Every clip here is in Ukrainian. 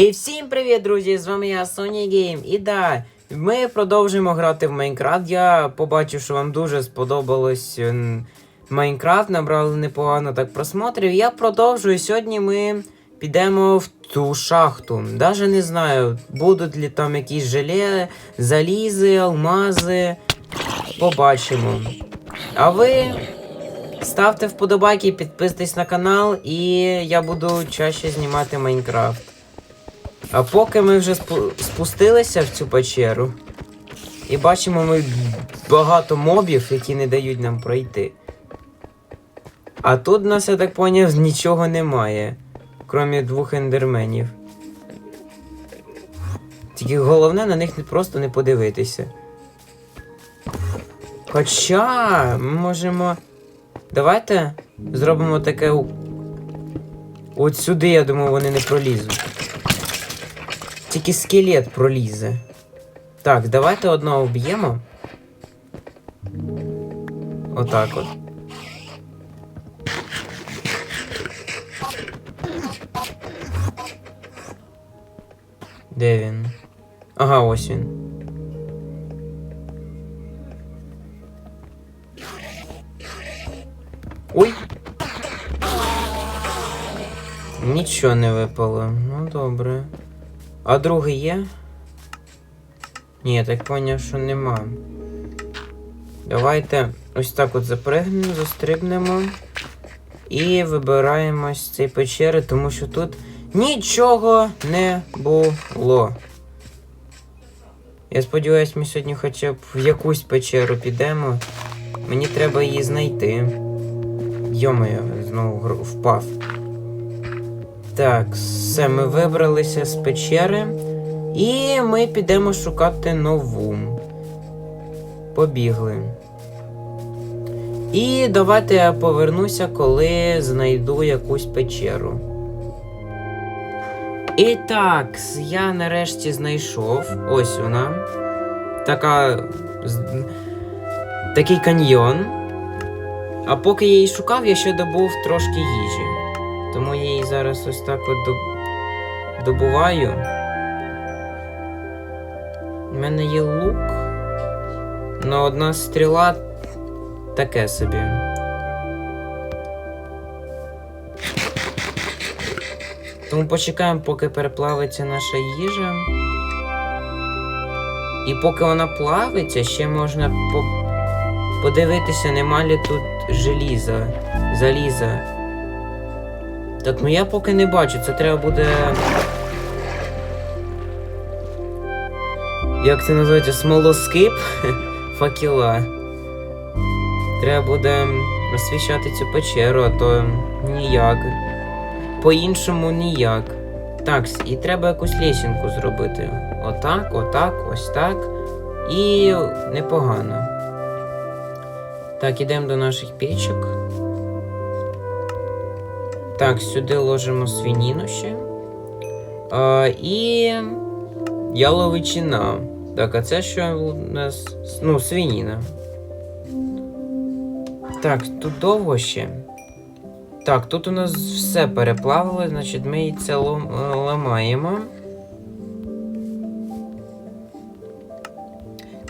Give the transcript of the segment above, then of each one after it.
І всім привіт, друзі! З вами я Sony Game. І да, ми продовжуємо грати в Майнкрафт. Я побачив, що вам дуже сподобалось Майнкрафт, набрали непогано так просмотрів. Я продовжую. Сьогодні ми підемо в ту шахту. Даже не знаю, будуть ли там якісь желе, залізи, алмази. Побачимо. А ви ставте вподобайки, підписуйтесь на канал, і я буду чаще знімати Майнкрафт. А поки ми вже спу- спустилися в цю печеру, і бачимо ми багато мобів, які не дають нам пройти. А тут нас, я так поняв, нічого немає, крім двох ендерменів. Тільки головне на них просто не подивитися. Хоча ми можемо. Давайте зробимо таке. От сюди, я думаю, вони не пролізуть. Тільки скелет пролізе. Так, давайте одного вб'ємо. Отак от. Де він? Ага, ось він. Ой! Нічого не випало. Ну добре. А другий є? Ні, я так поняв, що нема. Давайте ось так от запригнемо, застрибнемо. І вибираємось з цієї печери, тому що тут нічого не було. Я сподіваюся, ми сьогодні хоча б в якусь печеру підемо. Мені треба її знайти. Йомою, знову впав. Так, все, ми вибралися з печери. І ми підемо шукати нову. Побігли. І давайте я повернуся, коли знайду якусь печеру. І так, я нарешті знайшов. Ось вона. Така. Такий каньйон. А поки я її шукав, я ще добув трошки їжі. Тому я її зараз ось так от добуваю. У мене є лук. Но одна стріла таке собі. Тому почекаємо, поки переплавиться наша їжа. І поки вона плавиться, ще можна по... подивитися, нема ли тут желіза, заліза. Так, ну я поки не бачу, це треба буде. Як це називається? Смолоскип факела. Треба буде освіщати цю печеру, а то ніяк. По-іншому ніяк. Так, і треба якусь лісінку зробити. Отак, отак, ось так. І непогано. Так, ідемо до наших печок. Так, сюди ложимо свініну ще. І яловичина. Так, а це що у нас? Ну, свініна. Так, тут довго ще. Так, тут у нас все переплавило, значить ми це е, ламаємо.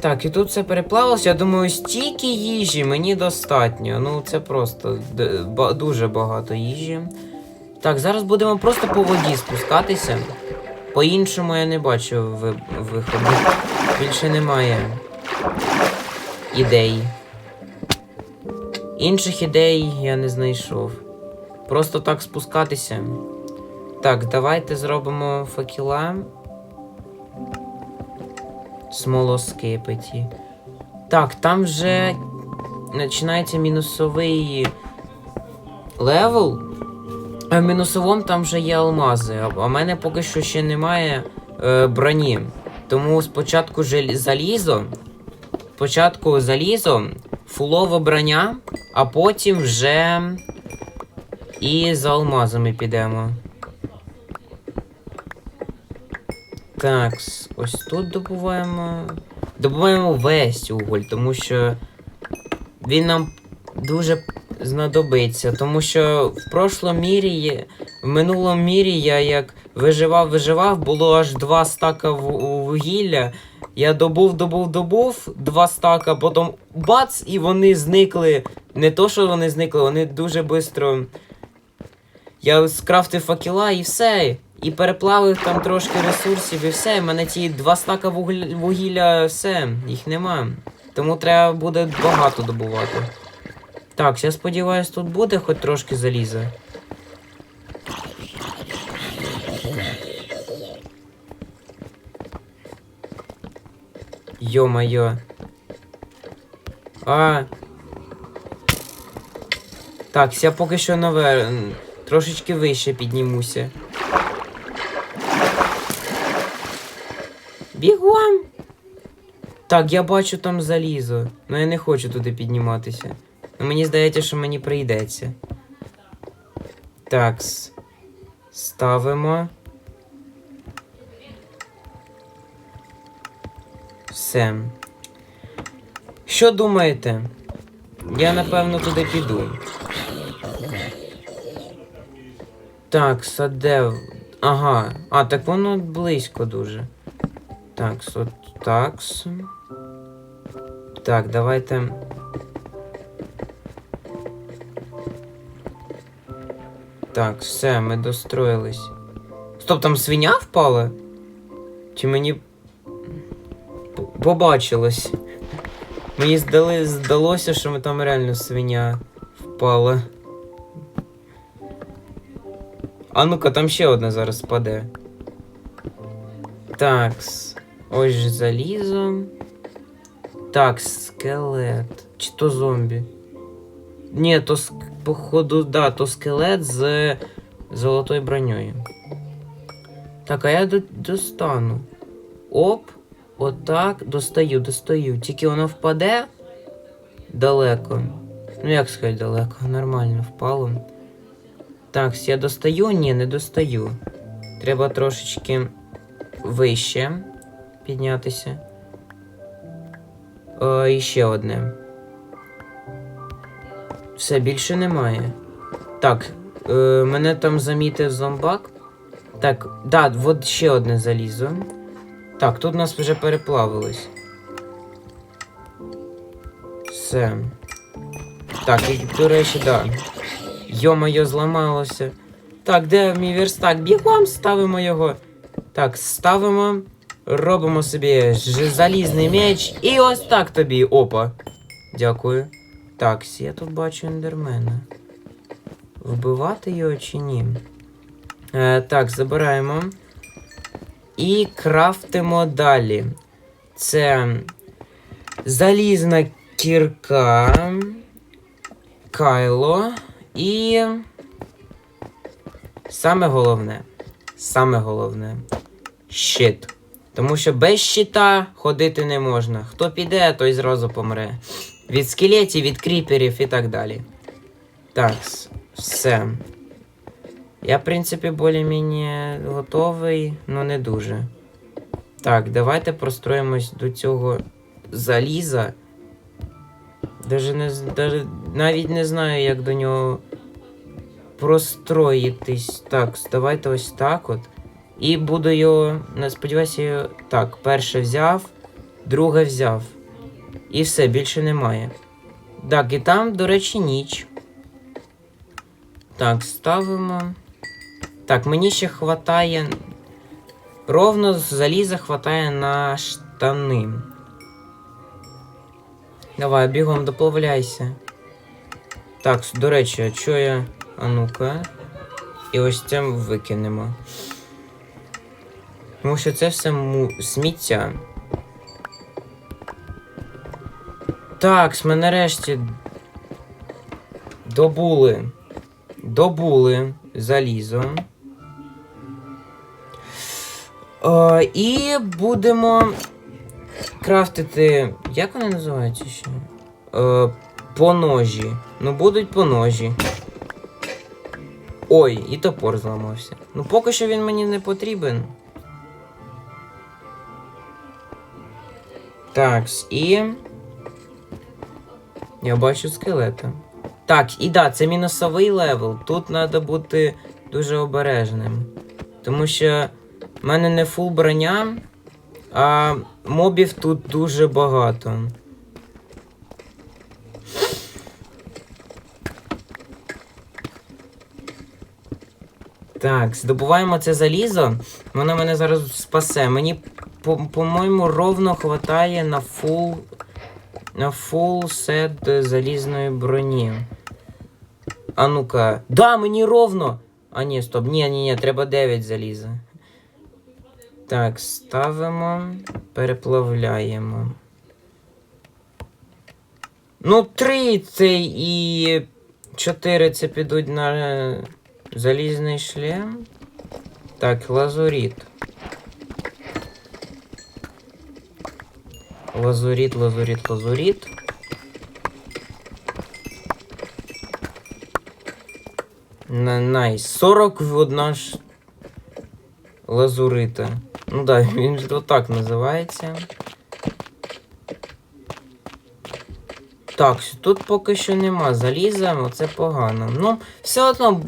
Так, і тут все переплавилося. Я думаю, стільки їжі мені достатньо. Ну, це просто дуже багато їжі. Так, зараз будемо просто по воді спускатися. По-іншому я не бачу ви- виходу. Більше немає ідей. Інших ідей я не знайшов. Просто так спускатися. Так, давайте зробимо факела. Смолоскипиті. Так, там вже починається мінусовий левел. А в мінусовому там вже є алмази. А в мене поки що ще немає е, броні. Тому спочатку залізо. Спочатку залізо, фулова броня, а потім вже і за алмазами підемо. Так, ось тут добуваємо. Добуваємо весь уголь, тому що він нам дуже знадобиться, тому що в прошлому мірі в минулому мірі я як виживав, виживав, було аж два стака ву- вугілля. Я добув, добув, добув два стака, потім бац, і вони зникли. Не то, що вони зникли, вони дуже швидко. Я скрафтив факела і все. І переплавив там трошки ресурсів, і все. У мене ті два стака вугілля, все, їх нема. Тому треба буде багато добувати. Так, я сподіваюся, тут буде хоч трошки заліза. Йо-моє. А. Так, я поки що нове. Трошечки вище піднімуся. Бігом! Так, я бачу там залізо. Ну я не хочу туди підніматися. Ну мені здається, що мені прийдеться. Такс. Ставимо. Все. Що думаєте? Я напевно туди піду. Так, саде. Ага. А, так воно близько дуже. Так, от такс. Так, давайте. Так, все, ми достроїлись. Стоп, там свиня впала? Чи мені. Побачилось. Мені здали, здалося, що ми там реально свиня впала. А ну-ка, там ще одна зараз спаде. Такс. Ось залізо. Так, скелет. Чи то зомбі? Ні, то походу, да, то скелет з золотою броньою. Так, а я до- достану. Оп, отак, достаю, достаю. Тільки воно впаде далеко. Ну, як сказати, далеко, нормально впало. Так, я достаю? Ні, не достаю. Треба трошечки вище піднятися. О, і ще одне. Все, більше немає. Так, е, мене там замітив зомбак. Так, да, от ще одне залізо. Так, тут нас вже переплавилось. Все. Так, і, до речі, да. Йо-моє, зламалося. Так, де мій верстак? Бігом ставимо його. Так, ставимо. Робимо собі залізний меч. І ось так тобі. Опа. Дякую. Так, я тут бачу ендермена. Вбивати його чи ні? Е, так, забираємо. І крафтимо далі. Це залізна кірка. Кайло. І. Саме головне. Саме головне. Щит. Тому що без щита ходити не можна. Хто піде, той зразу помре. Від скелетів, від кріперів і так далі. Так, все. Я, в принципі, більш-менш готовий, але не дуже. Так, давайте простроїмось до цього заліза. Даже не, даже, навіть не знаю, як до нього простроїтись. Так, давайте ось так от. І буду його. Сподіваюся. Так, перше взяв, друге взяв. І все, більше немає. Так, і там, до речі, ніч. Так, ставимо. Так, мені ще хватає. Ровно заліза хватає на штани. Давай, бігом доплавляйся. Так, до речі, а що я. А ну-ка. І ось це викинемо. Тому що це все сміття. Так, ми нарешті добули. Добули залізо. Е, і будемо крафтити. Як вони називаються ще? Е, поножі. Ну, будуть поножі. Ой, і топор зламався. Ну, поки що він мені не потрібен. Так, і. Я бачу скелета. Так, і да, це мінусовий левел. Тут треба бути дуже обережним. Тому що в мене не фул броня, а мобів тут дуже багато. Так, здобуваємо це залізо. Воно мене зараз спасе. Мені, по- по-моєму, ровно хватає на фул. На фул сет залізної броні. А ну-ка. Да, мені ровно! А ні, стоп, ні, ні, ні, треба 9 заліза. Так, ставимо, переплавляємо. Ну, 3 це і 4 це підуть на залізний шлем. Так, лазуріт. Лазуріт, лазуріт, лазуріт. На, найс. 41 ж лазурита. Ну да, він ж отак називається. Так, тут поки що нема заліза, оце погано. Ну, все одно.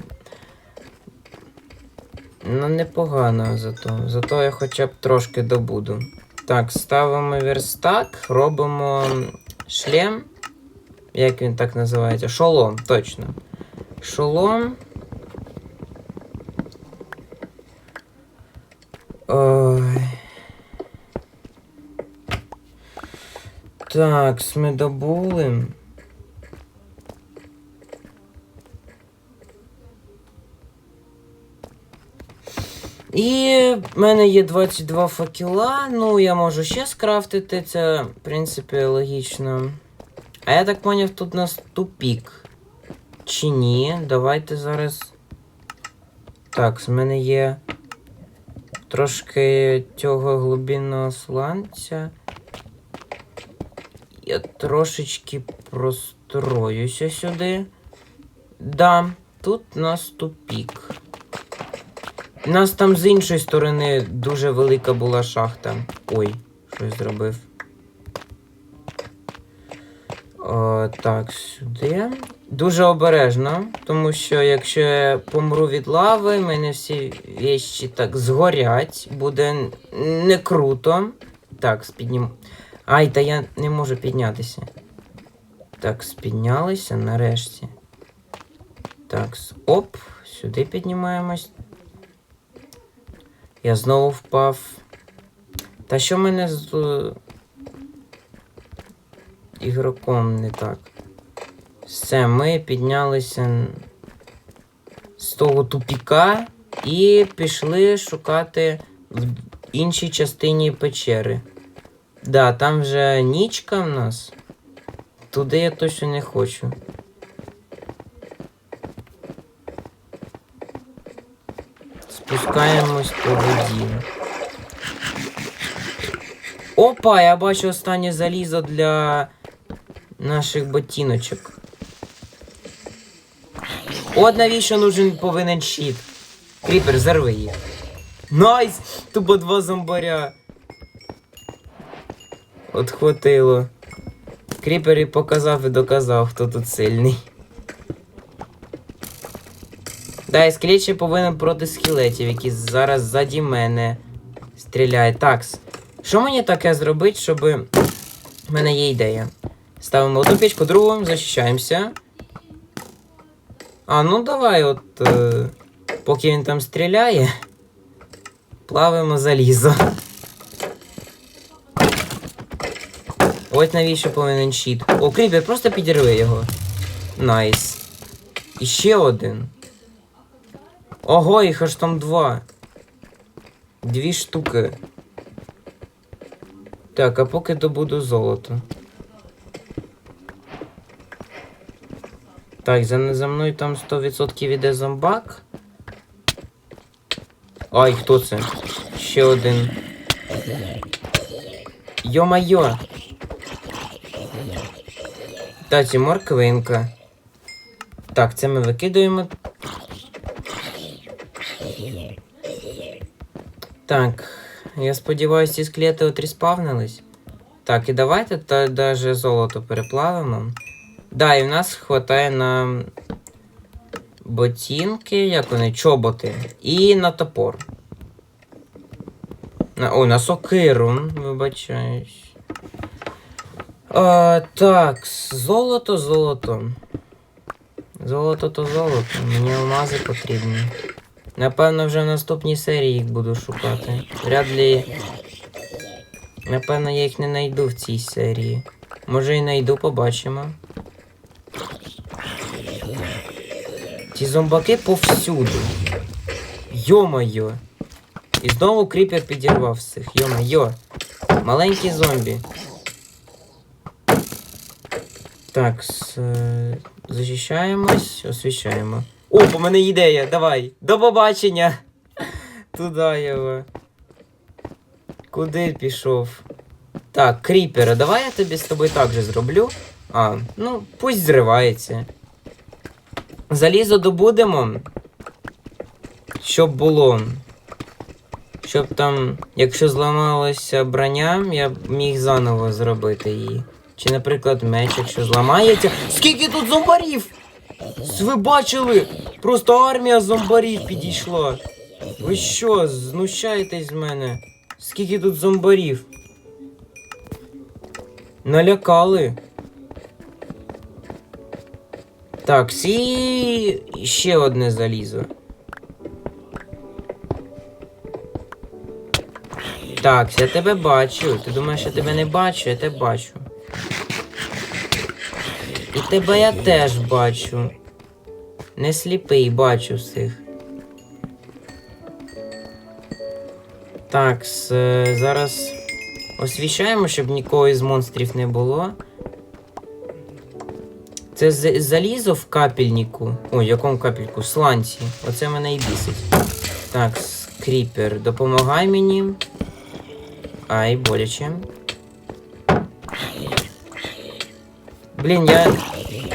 Ну, непогано зато. Зато я хоча б трошки добуду. Так, ставимо верстак, робимо шлем. Як він так називається? Шолом, точно. Шолом. Ой. Так, ми добули. І в мене є 22 факела. Ну, я можу ще скрафтити, це, в принципі, логічно. А я так поняв, тут у нас тупік. Чи ні? Давайте зараз. Так, з мене є трошки цього глибинного сланця. Я трошечки простроюся сюди. Да, тут у нас тупік. У нас там з іншої сторони дуже велика була шахта. Ой, щось зробив. О, так, сюди. Дуже обережно, тому що якщо я помру від лави, в мене всі вещі так згорять, буде не круто. Так, спіднім. Ай, та я не можу піднятися. Так, спіднялися нарешті. Так, оп, сюди піднімаємось. Я знову впав. Та що мене з е, ігроком не так? Все, ми піднялися з того тупіка і пішли шукати в іншій частині печери. Да, там вже нічка в нас. Туди я точно не хочу. Спускаємось по воді. Опа, я бачу останнє залізо для наших ботиночок. От навіщо нужен повинен щит. Кріпер, зарви їх. Найс! Тупо два зомбаря. От хватило. Кріпер і показав і доказав, хто тут сильний. Да, і скелет повинен проти скелетів, які зараз ззаді мене стріляють. Такс. Що мені таке зробити, щоб. В мене є ідея. Ставимо одну печку, другу, захищаємося. А, ну давай, от. Е, поки він там стріляє. Плавимо залізо. Ось навіщо повинен щит. О, кріпер, просто підірви його. Найс. І ще один. Ого, їх аж там два. Дві штуки. Так, а поки добуду золото. Так, за, за мною там 100% іде зомбак. Ай, хто це? Ще один. Йо-майо! Таці морквинка. Так, це ми викидаємо. Так, я сподіваюся, ці склети отріспавнились. Так, і давайте та даже золото переплавимо. Да, і в нас хватає на ботинки, як вони, чоботи. І на топор. На, о, на сокиру, вибачаюсь. А, так, золото, золото. Золото то золото. Мені алмази потрібні. Напевно, вже в наступній серії їх буду шукати. Вряд ли. Напевно, я їх не знайду в цій серії. Може і знайду, побачимо. Ці зомбаки повсюду. Йо-моє. І знову кріпер підірвав всіх. Йо-моє. Маленькі зомбі. Так, с, е, захищаємось, освіщаємо. О, у мене ідея, давай. До побачення. Туда його. Куди пішов? Так, кріпера, давай я тобі з тобою так же зроблю. А, ну, пусть зривається. Залізо добудемо. Щоб було. Щоб там, якщо зламалася броня, я б міг заново зробити її. Чи, наприклад, меч, якщо зламається. Скільки тут зомбарів! Ви бачили? Просто армія зомбарів підійшла. Ви що, знущаєтесь з мене? Скільки тут зомбарів? Налякали. Так, і ще одне залізо. Так, я тебе бачу. Ти думаєш, я тебе не бачу, я тебе бачу. І тебе я теж бачу. Не сліпий, бачу всіх. Так, е, зараз освіщаємо, щоб нікого із монстрів не було. Це залізо в капельнику. Ой, якому капельку? Сланці. Оце мене і бісить. Так, скріпер, допомагай мені. Ай, боляче. Блін, я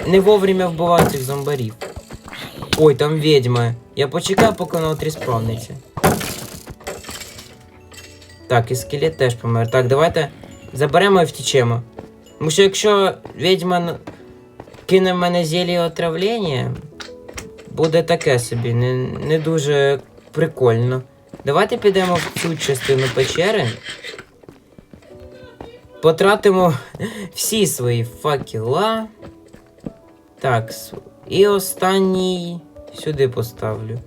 не вовремя вбивав цих зомбарів. Ой, там ведьма. Я почекаю, поки вона отріспавниться. Так, і скелет теж помер. Так, давайте заберемо і втічемо. Тому що якщо відьма кине в мене зілля отравлення, буде таке собі, не, не дуже прикольно. Давайте підемо в цю частину печери. Потратимо всі свої факела. Так, і останній сюди поставлю.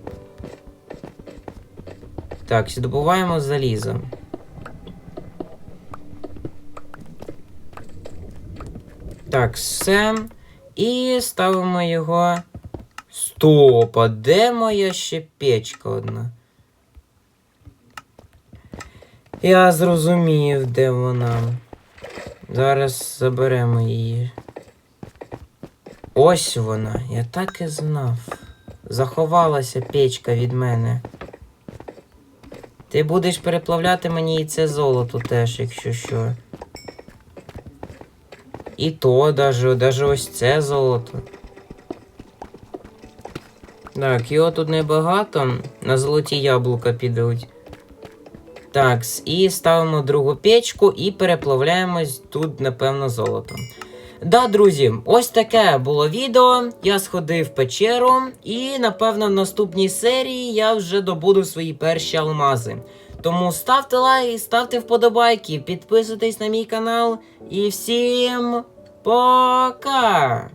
Так, здобуваємо залізо. Так, все. І ставимо його. Стоп, а де моя ще печка одна? Я зрозумів, де вона. Зараз заберемо її. Ось вона, я так і знав. Заховалася печка від мене. Ти будеш переплавляти мені і це золото теж, якщо що. І то, даже, даже ось це золото. Так, його тут небагато. На золоті яблука підуть. Так, і ставимо другу печку і переплавляємось тут, напевно, золотом. Да, друзі, ось таке було відео. Я сходив в печеру, і напевно в наступній серії я вже добуду свої перші алмази. Тому ставте лайк, ставте вподобайки, підписуйтесь на мій канал і всім пока!